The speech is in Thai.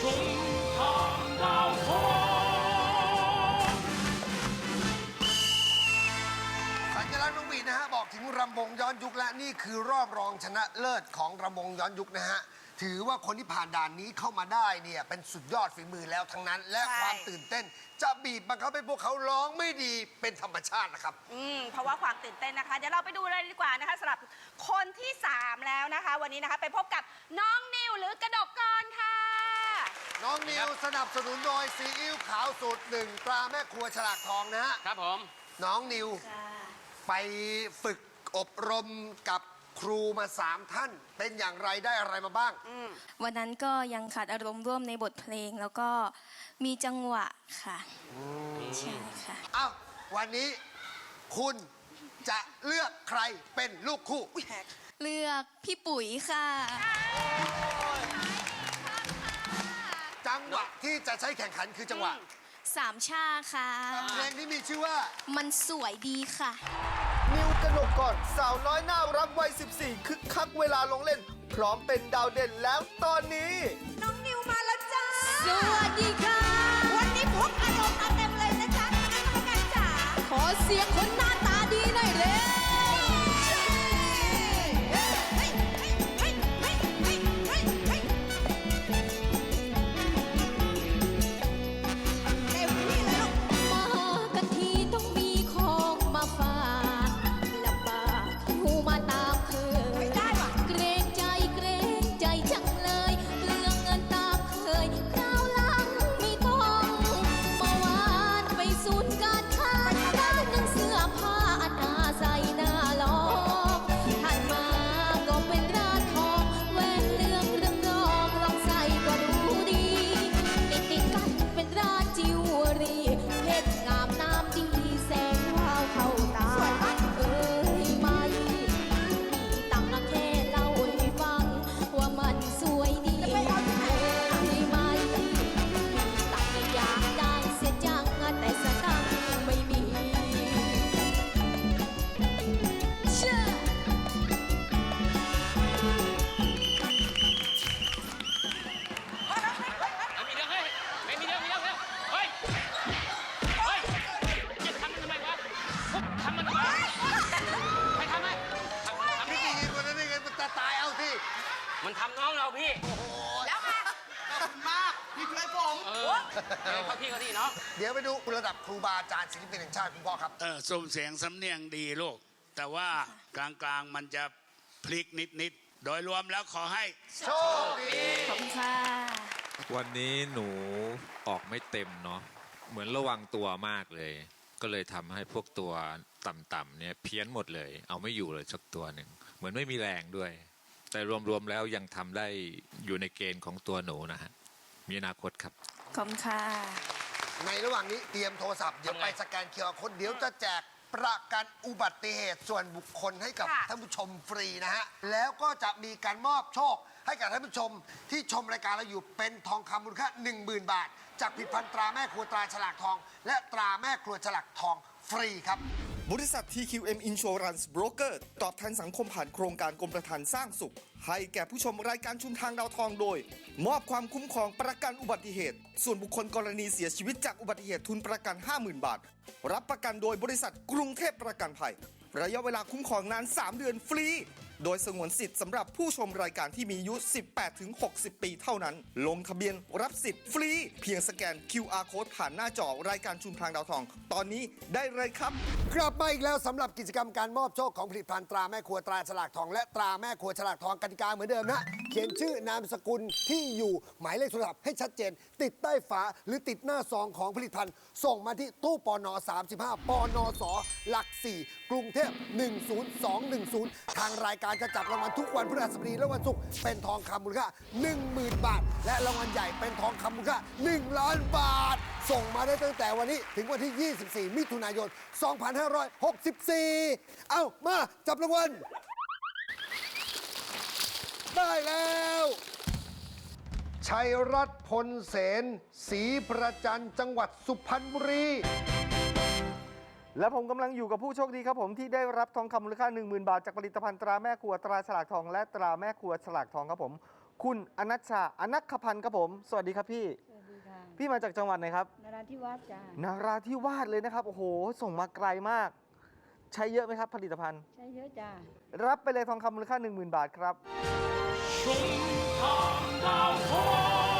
ชุมทางดาวทองสัญลักษณ์นกหวีดนะฮะ บอกถึงรำวงย้อนยุคและนี่คือรอบรองชนะเลิศของรำวงย้อนยุคนะฮะ ถือว่าคนที่ผ่านด่านนี้เข้ามาได้เนี่ย เป็นสุดยอดฝีมือแล้วทั้งนั้น และใช่ ความตื่นเต้น จะบีบบังคับให้พวกเขาร้องไม่ดีเป็นธรรมชาตินะครับ อืมเพราะว่าความตื่นเต้นนะคะ เดี๋ยวเราไปดูเลยดีกว่านะคะสำหรับคนที่ 3 แล้วนะคะ วันนี้นะคะไปพบกับน้องนิวหรือกระดกกรค่ะ น้องนิวสนับสนุนโดยซีอิ๊วขาวสูตรหนึ่งตราแม่ครัวฉลากทองนะฮะ ครับผม น้องนิวไปฝึกอบรมกับครูมาสามท่าน เป็นอย่างไรได้อะไรมาบ้าง วันนั้นก็ยังขาดอารมณ์ร่วมในบทเพลงแล้วก็มีจังหวะค่ะใช่ค่ะเอ้าวันนี้คุณจะเลือกใครเป็นลูกคู่ เลือกพี่ปุ๋ยค่ะ งหวะที่จะใช้แข่งขันคือจังหวะสามชาค่ะ เพลงที่มีชื่อว่า มันสวยดีค่ะ นิวกระหนกก่อนสาวน้อยน่ารักวัย 14 คึกคักเวลาลงเล่น พร้อมเป็นดาวเด่นแล้วตอนนี้ น้องนิวมาแล้วจ้า สวัสดีค่ะ วันนี้พกอารมณ์มาเต็มเลยนะจ๊ะคณะกรรมการจ๋าขอเสียงคนหน้าตาดีหน่ ทำน้องเราพี่แล้วมาเออเข้าที่เข้าที่เนาะเดี๋ยวไปดูระดับครูบาอาจารย์ศิลปินแห่งชาติคุณพ่อครับ เออส่งเสียงสำเนียงดีลูก แต่ว่ากลางๆมันจะพลิกนิดๆ โดยรวมแล้วขอให้ โชคดีขอบคุณค่ะวันนี้หนูออกไม่เต็มเนาะเหมือนระวังตัวมากเลย ก็เลยทำให้พวกตัวต่ำๆเนี่ยเพี้ยนหมดเลย เอาไม่อยู่เลยสักตัวหนึ่งเหมือนไม่มีแรงด้วย แต่รวมๆแล้วยังทำได้อยู่ในเกณฑ์ของตัวหนูนะฮะมีอนาคตครับ ขอบคุณค่ะ ในระหว่างนี้เตรียมโทรศัพท์ เดี๋ยวไปสแกนเคอร์คนเดี๋ยวจะแจกประกันอุบัติเหตุส่วนบุคคลให้กับค่ะ ท่านผู้ชมฟรีนะฮะ แล้วก็จะมีการมอบโชคให้กับท่านผู้ชมที่ชมรายการเราอยู่เป็นทองคำมูลค่า10,000 บาท จากผลิตภัณฑ์ตราแม่ครัวตราฉลากทอง และตราแม่ครัวฉลากทองฟรีครับ บริษัท TQM Insurance Broker ตอบแทนสังคมผ่านโครงการกรมประทานสร้างสุข ให้แก่ผู้ชมรายการชุมทางดาวทองโดย มอบความคุ้มครองประกันอุบัติเหตุ ส่วนบุคคลกรณีเสียชีวิตจากอุบัติเหตุทุนประกัน 50,000 บาท รับประกันโดยบริษัทกรุงเทพประกันภัย ระยะเวลาคุ้มครองนาน 3 เดือนฟรี โดยสงวนสิทธิ์สำหรับผู้ชมรายการที่มีอายุ 18 ถึง 60 ปีเท่านั้น ลงทะเบียนรับสิทธิ์ฟรี เพียงสแกน QR code ผ่านหน้าจอรายการชุมทางดาวทอง ตอนนี้ได้เลยครับ กลับมาอีกแล้วสำหรับกิจกรรมการมอบโชคของผลิตภัณฑ์ตราแม่ครัวตราฉลากทอง และตราแม่ครัวฉลากทองกติกาเหมือนเดิมนะเขียนชื่อนามสกุลที่อยู่หมายเลขโทรศัพท์ให้ชัดเจน ติดใต้ฝาหรือติดหน้าซองของผลิตภัณฑ์ ส่งมาที่ตู้ปอนอ35ปอนอสหลัก 4 กรุงเทพ10210 ทางรายการจะจับรางวัลทุกวันพฤหัสบดีและวันศุกร์เป็นทองคำมูลค่า10,000 บาท และรางวัลใหญ่เป็นทองคำมูลค่า1ล้านบาท ส่งมาได้ตั้งแต่วันนี้ถึงวันที่ 24 มิถุนายน 2564 เอ้ามาจับรางวัลได้แล้วชัยรัตน์พลเสนศรีประจันจังหวัดสุพรรณบุรี และผมกำลังอยู่กับผู้โชคดีครับผมที่ได้รับทองคำมูลค่า 10,000 บาท จากผลิตภัณฑ์ตราแม่ครัวตราฉลากทอง และตราแม่ครัวฉลากทองครับผม คุณอนัชชาอนัคคพันธ์ครับผม สวัสดีครับพี่ สวัสดีค่ะพี่มาจากจังหวัดไหนครับนราธิวาสจ้านราธิวาสเลยนะครับโอ้โห ส่งมาไกลมาก ใช้เยอะไหมครับ ผลิตภัณฑ์ ใช้เยอะจ้ารับไปเลยทองคำมูลค่า 10,000 บาทครับ ชมทางดาวทอ